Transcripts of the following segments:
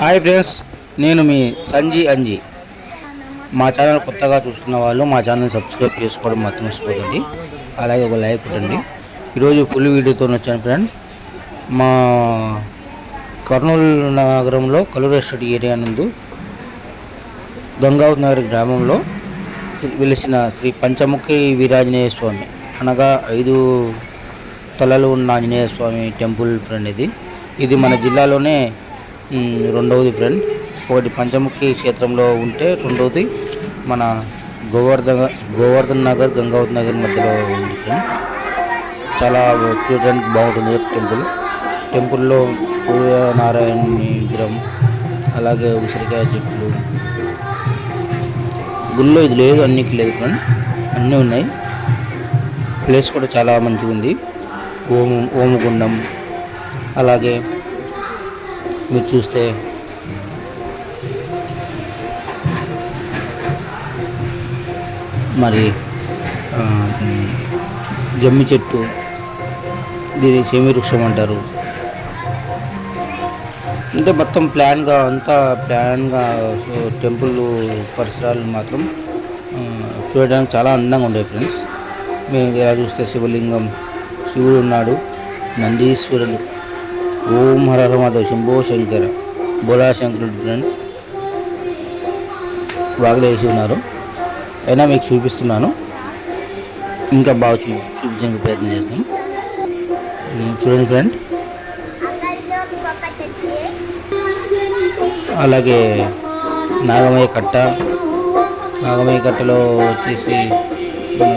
Hi friends నేను మీ సంజీ అంజీ. మా channel కొత్తగా చూస్తున్న వాళ్ళు మా ఛానల్ సబ్స్క్రైబ్ చేసుకోవడం మాత్రం మర్చిపోకండి. అలాగే ఒక లైక్ కొట్టండి. ఈరోజు ఫుల్ వీడియోతో వచ్చాను ఫ్రెండ్ మా కర్నూలు నగరంలో కలూరు ఎస్టేట్ ఏరియా నందు గంగావతి నగర్ గ్రామంలో శ్రీ- వెలిసిన శ్రీ పంచముఖి వీరాంజనేయ స్వామి అనగా ఐదు తలలు ఉన్న ఆంజనేయ స్వామి టెంపుల్ ఫ్రెండ్ ఇది. ఇది మన జిల్లాలోనే రెండవది ఫ్రెండ్ ఒకటి పంచముఖి క్షేత్రంలో ఉంటే రెండవది మన గోవర్ధన గోవర్ధన్ నగర్ గంగావతి నగర్ మధ్యలో ఉంది ఫ్రెండ్ చాలా చూడడానికి బాగుంటుంది టెంపుల్. టెంపుల్లో సూర్యనారాయణ విగ్రహం అలాగే ఉసిరికాయ చెట్లు. గుళ్ళో ఇది లేదు అన్నికి లేదు ఫ్రెండ్ అన్నీ ఉన్నాయి. ప్లేస్ కూడా చాలా మంచిగా ఉంది ఓము ఓముగుండం అలాగే మీరు చూస్తే. మరి జమ్మి చెట్టు దీన్ని సెమి వృక్షం అంటారు. అంటే మొత్తం ప్లాన్గా అంతా ప్లాన్గా టెంపుల్ పరిసరాలు మాత్రం చూడడానికి చాలా అందంగా ఉండే ఫ్రెండ్స్. మేము ఇలా చూస్తే శివలింగం శివుడు ఉన్నాడు నందీశ్వరులు ఓం హర హర శంభో శంకర. బోలా శంకరుడు ఫ్రెండ్ బాగా వేసి ఉన్నారు. అయినా మీకు చూపిస్తున్నాను. ఇంకా బాగా చూ చూపించడానికి ప్రయత్నం చేస్తాం. చూడండి ఫ్రెండ్ అలాగే నాగమయ్య కట్ట. నాగమయ్య కట్టలో వచ్చేసి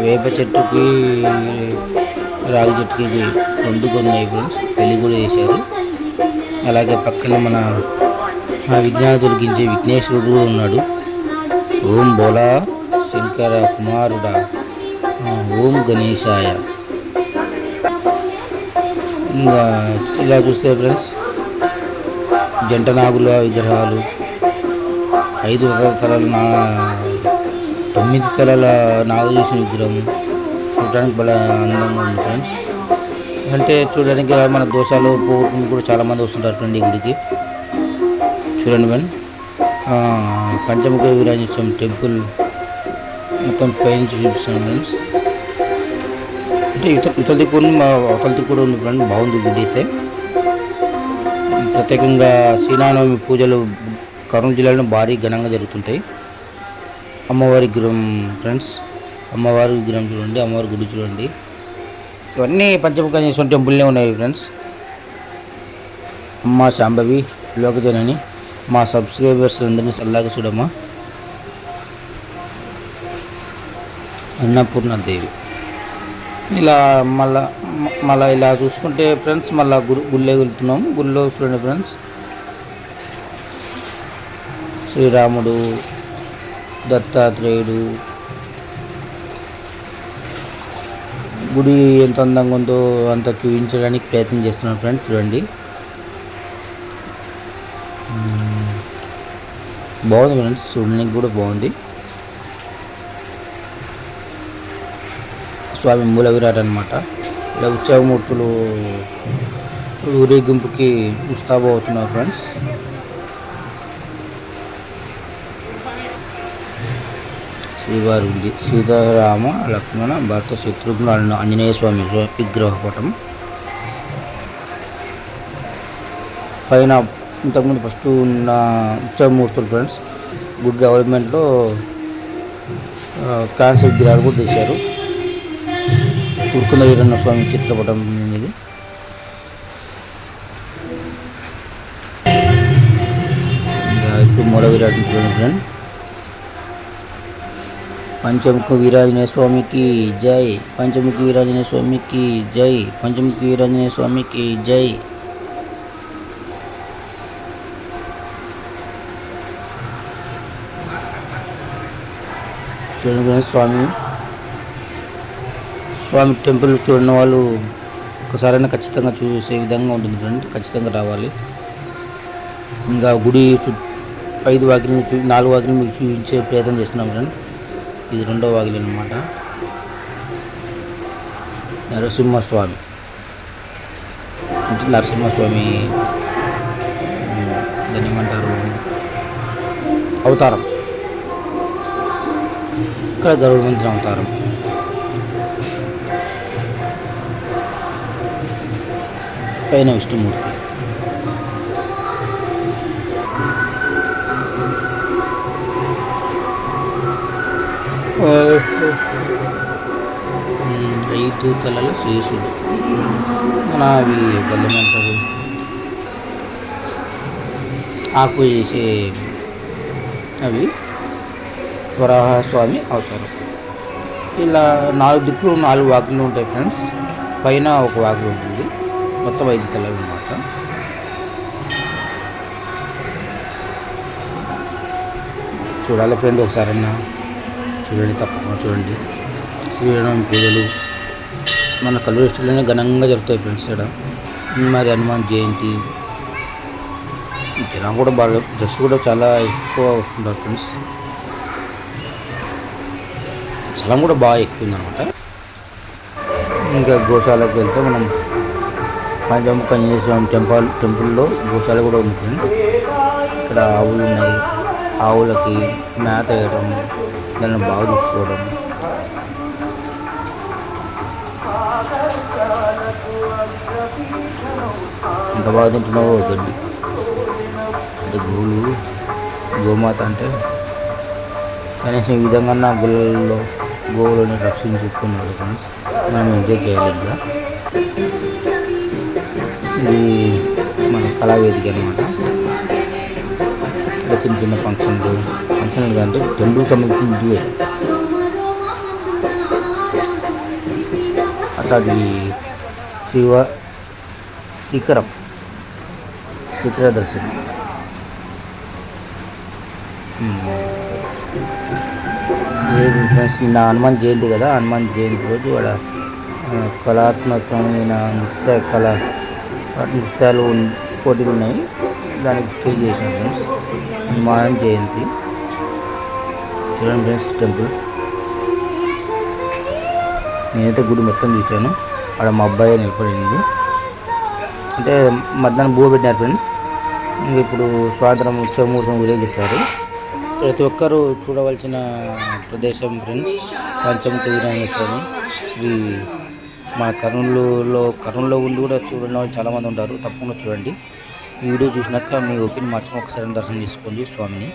వేప చెట్టుకి రాగి చెట్టుకి రెండు కొన్ని ఫ్రెండ్స్ పెళ్ళి కూడా చేశారు. అలాగే పక్కన మన ఆ విజ్ఞాన తొలగించే విఘ్నేశ్వరుడు కూడా ఉన్నాడు. ఓం బోలా శంకర కుమారుడా. ఓం గణేశాయ. ఇంకా ఇలా చూస్తే ఫ్రెండ్స్ జంట నాగుల విగ్రహాలు ఐదు తల- తలల నా తొమ్మిది తలల నాగజీసిన విగ్రహం చూడడానికి భలే అందంగా ఉంది ఫ్రెండ్స్. అంటే చూడడానికి మన దోషాలు పోగొట్టుకుని కూడా చాలామంది వస్తుంటారు ఫ్రెండ్ ఈ గుడికి. చూడండి ఫ్రెండ్ పంచముఖ వీరాంజనేయ టెంపుల్ మొత్తం పైనుంచి చూపిస్తాను ఫ్రెండ్స్. అంటే ఇతర ఇతల దిక్కు మా అవతల దిక్కు కూడా ఉంది ఫ్రెండ్ బాగుంది గుడి అయితే. ప్రత్యేకంగా శ్రీరామనవమి పూజలు కర్నూలు జిల్లాలో భారీ ఘనంగా జరుగుతుంటాయి. అమ్మవారి గృహం ఫ్రెండ్స్. అమ్మవారి విగ్రహం చూడండి అమ్మవారి గుడి చూడండి. ఇవన్నీ పంచముఖేశ్వర టెంపుల్నే ఉన్నాయి ఫ్రెండ్స్. అమ్మ శాంభవి లోకజనని మా సబ్స్క్రైబర్స్ అందరినీ సల్లాగా చూడమ్మా. అన్నపూర్ణ దేవి. ఇలా మళ్ళా మళ్ళీ మళ్ళా ఇలా చూసుకుంటే ఫ్రెండ్స్ మళ్ళా గుడి గుళ్ళే వెళ్తున్నాం. గుళ్ళో చూడండి ఫ్రెండ్స్. శ్రీరాముడు దత్తాత్రేయుడు గుడి ఎంత అందంగా ఉందో అంత చూపించడానికి ప్రయత్నం చేస్తున్నాను ఫ్రెండ్స్ చూడండి. బాగుంది ఫ్రెండ్స్ చూడడానికి కూడా బాగుంది. స్వామి మూల విరాట్ అనమాట ఇలా ఉత్సవమూర్తులు ఊరేగింపుకి ఉస్తాబు అవుతున్నారు ఫ్రెండ్స్. శ్రీవారి ఉంది సీతారామ లక్ష్మణ భర్త శత్రుఘ్న ఆంజనేయ స్వామి విగ్రహపటం. పైన ఇంతకుముందు ఫస్ట్ ఉన్న ఉత్సవమూర్తులు ఫ్రెండ్స్ గుడ్ డెవలప్మెంట్లో క్యాన్సర్ విగ్రహాలు కూడా తీశారు. ఉడుకున్న వీరన్న స్వామి చిత్రపటం ఇది ఇప్పుడు మూల విరాట్ చూడండి ఫ్రెండ్. పంచముఖ వీరాంజనేయ స్వామికి జై. పంచముఖి వీరాంజనేయ స్వామికి జై. పంచముఖి వీరాంజనేయ స్వామికి జై. చూడండి స్వామి. స్వామి టెంపుల్ చూడని వాళ్ళు ఒకసారైనా ఖచ్చితంగా చూసే విధంగా ఉంటుంది ఫ్రెండ్. ఖచ్చితంగా రావాలి. ఇంకా గుడి చు ఐదు వాకిలి చూ నాలుగు వాకిలి మీకు చూపించే ప్రయత్నం చేస్తున్నాం ఫ్రెండ్. ఇది రెండో వాగిలి అనమాట నరసింహస్వామి. అంటే నరసింహస్వామి దాన్ని ఏమంటారు? అవతారం. ఇక్కడ గరుడమంత్రి అవతారం. పైన విష్ణుమూర్తి. ఐదు తలల శేషుడు మన అవి బల్లెమంటారు ఆకు చేసే అవి వరాహస్వామి అవుతారు. ఇలా నాలుగు దిక్కులు నాలుగు వాకులు ఉంటాయి ఫ్రెండ్స్. పైన ఒక వాకులు ఉంటుంది. మొత్తం ఐదు తలలు అనమాట చూడాలి ఫ్రెండ్ ఒకసారన్నా. చూడండి తప్పకుండా చూడండి. శ్రీరామ పూజలు మన కల్వరిస్టులోనే ఘనంగా జరుగుతాయి ఫ్రెండ్స్ ఇక్కడ. మరి హనుమాన్ జయంతి. జనం కూడా బాగా డ్రెస్ కూడా చాలా ఎక్కువ వస్తుంటారు ఫ్రెండ్స్ స్థలం కూడా బాగా ఎక్కువ ఉందన్నమాట. ఇంకా గోశాలకు వెళ్తే మనం పంచముఖ స్వామి టెంపుల్ టెంపుల్లో గోశాల కూడా ఉంది ఇక్కడ ఆవులు ఉన్నాయి. ఆవులకి మేత వేయడం దాన్ని బాగా చూసుకోవడం. ఎంత బాగా తింటున్నావో గడ్డి అంటే గోలు గోమాత అంటే కనీసం ఈ విధంగా నా గుళ్ళల్లో గోవులను రక్షించుతున్నారు ఫ్రెండ్స్. మనం ఎంజాయ్ చేయాలి ఇంకా. ఇది మన కళావేదిక అనమాట చిన్న చిన్న ఫంక్షన్లు ఫంక్షన్లు అంటే టెంపుల్ సంబంధించిన ఇటువే అట్లాంటి శివ శిఖరం శిఖర దర్శనం. ఏది ఫ్రెండ్స్ నిన్న హనుమాన్ జయంతి కదా హనుమాన్ జయంతి రోజు వాడ కళాత్మకమైన నృత్య కళ నృత్యాలు పోటీలు ఉన్నాయి. దానికి స్టేజ్ చేసిన ఫ్రెండ్స్ హనుమాన్ జయంతి. చూడండి ఫ్రెండ్స్ టెంపుల్. నేనైతే గుడి మొత్తం చూశాను. ఆడ మా అబ్బాయి నిలబడింది. అంటే మధ్యాహ్నం భూ పెట్టినారు ఫ్రెండ్స్. ఇప్పుడు స్వాతంత్రం ఉత్సవమూర్తం ఊరేగిస్తారు ప్రతి ఒక్కరూ చూడవలసిన ప్రదేశం ఫ్రెండ్స్ పంచముఖ వినాయక స్వామి శ్రీ మన కర్నూలులో కర్నూలులో ఉండి కూడా చూడని వాళ్ళు చాలామంది ఉంటారు. తప్పకుండా చూడండి. ఈ వీడియో చూసినాక మీ ఓపెన్ మార్చుకుని ఒకసారి దర్శనం చేసుకోండి స్వామిని.